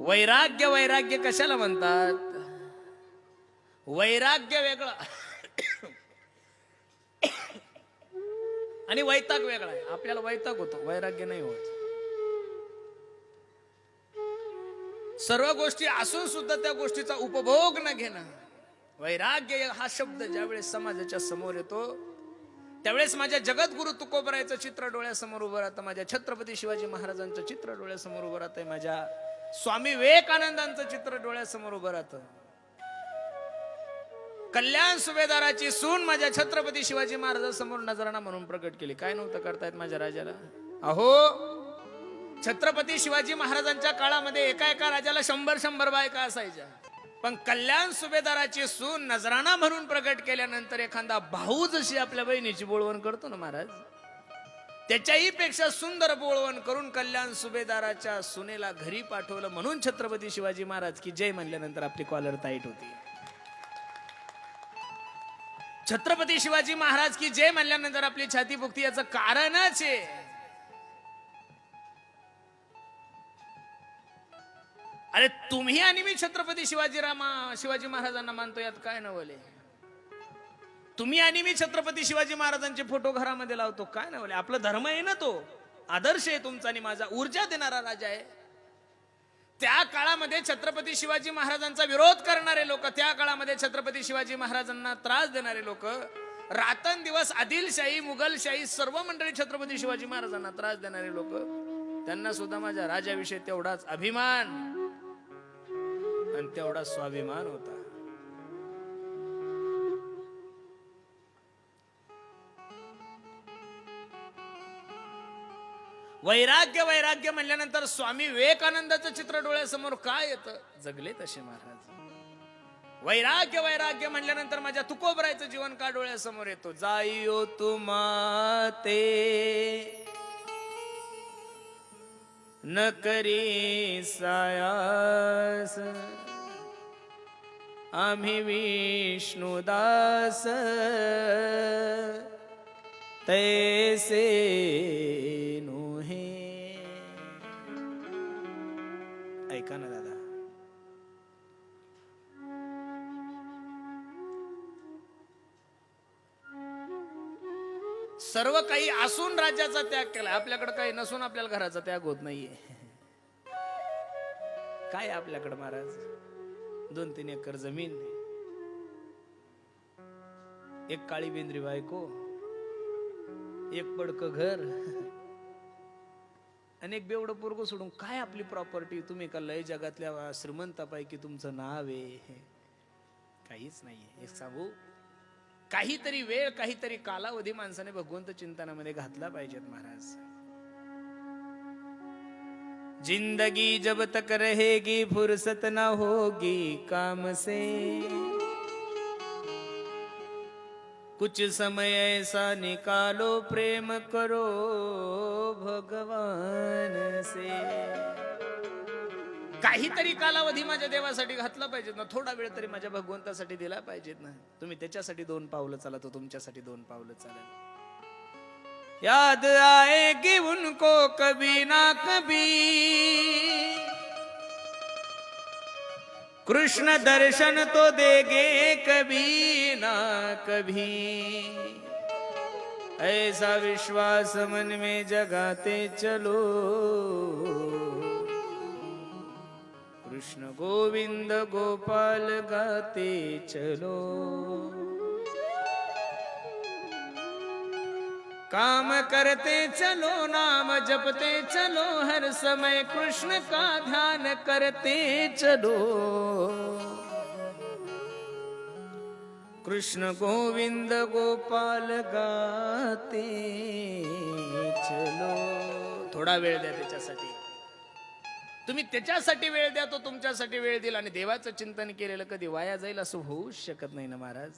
वैराग्य वैराग्य कशाला म्हणतात? वैराग्य वेगळं. आणि वैताग वेगळा आहे. आपल्याला वैताग होतो. वैराग्य नाही होत. सर्व गोष्टी असून सुद्धा त्या गोष्टीचा उपभोग न घेणं. वैराग्य हा शब्द ज्यावेळेस समाजाच्या समोर येतो त्यावेळेस माझ्या जगद्गुरु तुकोबरायचं चित्र डोळ्यासमोर उभं राहतं. माझ्या छत्रपती शिवाजी महाराजांचं चित्र डोळ्यासमोर उभं राहतंय. माझ्या स्वामी विवेकानंदांचं चित्र डोळ्यासमोर उभं राहतं. कल्याण सुभेदाराची सून माझ्या छत्रपती शिवाजी महाराजांसमोर नजराणा म्हणून प्रकट केली. काय नव्हतं करतायत माझ्या राजाला? अहो छत्रपती शिवाजी महाराजांच्या काळामध्ये एका एका राजाला शंभर शंभर बायका असायच्या. पण कल्याण सुभेदाराची सून नजराणा म्हणून प्रकट केल्यानंतर एखादा भाऊ जशी आपल्या बहिणीची बोळवण करतो ना महाराज त्याच्याही पेक्षा सुंदर बोळवण करून कल्याण सुभेदाराच्या सुनेला घरी पाठवलं म्हणून छत्रपती शिवाजी महाराज की जय म्हणल्यानंतर आपली कॉलर टाईट होती. छत्रपती शिवाजी महाराज की जय म्हणल्यानंतर आपली छाती फुगती याचं कारणच आहे अरे तुम्ही आणि मी छत्रपती शिवाजी रामा शिवाजी महाराजांना मानतो यात काय नवले तुम्ही आणि मी छत्रपती शिवाजी महाराजांचे फोटो घरामध्ये लावतो. काय नवले आपला धर्म आहे ना तो. आदर्श आहे तुमचा आणि माझा. ऊर्जा देणारा राजा आहे. त्या काळामध्ये छत्रपती शिवाजी महाराजांचा विरोध करणारे लोक त्या काळामध्ये छत्रपती शिवाजी महाराजांना त्रास देणारे लोक रात्रंदिवस आदिलशाही मुघलशाही सर्व मंडळी छत्रपती शिवाजी महाराजांना त्रास देणारे लोक त्यांना सुद्धा माझ्या राजाविषयी तेवढाच अभिमान आणि तेवढा स्वाभिमान होता. वैराग्य वैराग्य म्हणल्यानंतर स्वामी विवेकानंदाचं चित्र डोळ्यासमोर काय येतं? जगले तसे महाराज. वैराग्य वैराग्य म्हणल्यानंतर माझ्या तुकोबरायचं जीवन का डोळ्यासमोर येतो? जाईयो तुमाते न करी सायास. आम्ही विष्णुदास. तैसे ऐका ना दादा. सर्व काही असून राज्याचा त्याग केला आपल्याकडे काही नसून आपल्याला घराचा त्याग होत नाहीये. काय आपल्याकडे महाराज? दोन तीन एकर जमीन एक काळी बेंद्री बायको एक पडक घर आणि एक बेवडं पोरगं सोडून काय आपली प्रॉपर्टी तुम्ही का लय जगातल्या श्रीमंतापैकी तुमचं नाव आहे? काहीच नाहीये. एक सांगू? काहीतरी वेळ काहीतरी कालावधी माणसाने भगवंत चिंतनामध्ये घातला पाहिजेत महाराज. जिंदगी जब तक रहेगी फुर्सत ना होगी काम से. कुछ समय ऐसा निकालो प्रेम करो भगवान से। काहीतरी कालावधी माझ्या देवासाठी घातला पाहिजेत ना. थोडा वेळ तरी माझ्या भगवंतासाठी दिला पाहिजेत ना. तुम्ही त्याच्यासाठी दोन पावलं चाला तो तुमच्यासाठी दोन पावलं चालेल. याद आएगी उनको कभी ना कभी कृष्ण दर्शन तो देगे कभी ना कभी। ऐसा विश्वास मन में जगाते चलो। कृष्ण गोविंद गोपाल गाते चलो। काम करते चलो नाम जपते चलो हर समय कृष्ण का ध्यान करते चलो। कृष्ण गोविंद गोपाल गाते चलो। थोडा वेळ द्या त्याच्यासाठी। तुम्ही त्याच्यासाठी वेळ द्या तो तुमच्यासाठी वेळ देईल आणि देवाचं चिंतन केलेलं कधी वाया जाईल असं होऊच शकत नाही ना महाराज?